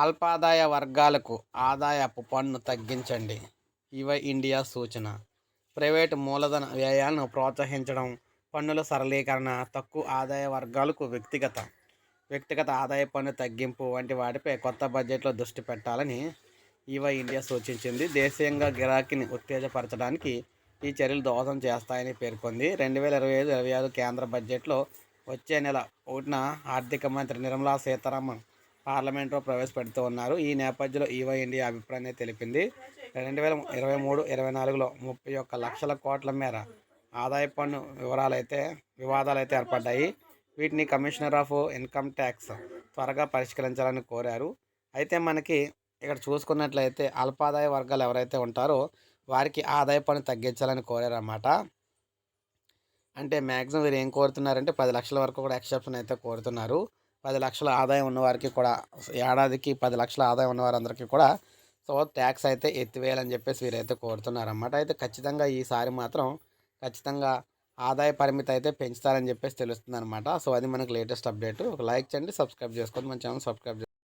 అల్పాదాయ వర్గాలకు ఆదాయపు పన్ను తగ్గించండి. ఇవై ఇండియా సూచన. ప్రైవేటు మూలధన వ్యయాలను ప్రోత్సహించడం పన్నుల సరళీకరణ తక్కువ ఆదాయ వర్గాలకు వ్యక్తిగత వ్యక్తిగత ఆదాయ పన్ను తగ్గింపు వంటి వాటిపై కొత్త బడ్జెట్లో దృష్టి పెట్టాలని ఈవై ఇండియా సూచించింది. దేశీయంగా గిరాకీని ఉత్తేజపరచడానికి ఈ చర్యలు దోహదం చేస్తాయని పేర్కొంది. రెండు వేల ఇరవై ఐదు ఇరవై ఆరు కేంద్ర బడ్జెట్లో వచ్చే నెల ఒకటిన ఆర్థిక మంత్రి నిర్మలా సీతారామన్ పార్లమెంట్లో ప్రవేశపెడుతూ ఉన్నారు. ఈ నేపథ్యంలో ఈవో ఇండియా అభిప్రాయాన్ని తెలిపింది. రెండు వేల ఇరవై మూడు ఇరవై నాలుగులో ముప్పై ఒక్క లక్షల కోట్ల మేర ఆదాయ పన్ను వివరాలైతే వివాదాలు అయితే ఏర్పడ్డాయి. వీటిని కమిషనర్ ఆఫ్ ఇన్కమ్ ట్యాక్స్ త్వరగా పరిష్కరించాలని కోరారు. అయితే మనకి ఇక్కడ చూసుకున్నట్లయితే అల్పాదాయ వర్గాలు ఎవరైతే ఉంటారో వారికి ఆదాయ పన్ను తగ్గించాలని కోరారన్నమాట. అంటే మ్యాక్సిమం వీరు ఏం కోరుతున్నారంటే పది లక్షల వరకు కూడా ఎక్సెప్షన్ అయితే కోరుతున్నారు. పది లక్షల ఆదాయం ఉన్నవారికి కూడా ఏడాదికి పది లక్షల ఆదాయం ఉన్నవారందరికీ కూడా సో ట్యాక్స్ అయితే ఎత్తివేయాలని చెప్పేసి వీరైతే కోరుతున్నారన్నమాట. అయితే ఖచ్చితంగా ఈసారి మాత్రం ఖచ్చితంగా ఆదాయ పరిమితి అయితే పెంచుతారని చెప్పేసి తెలుస్తుంది అనమాట సో అది మనకు లేటెస్ట్ అప్డేట్. ఒక లైక్ చేయండి సబ్స్క్రైబ్ చేసుకోండి. మన ఛానల్ సబ్స్క్రైబ్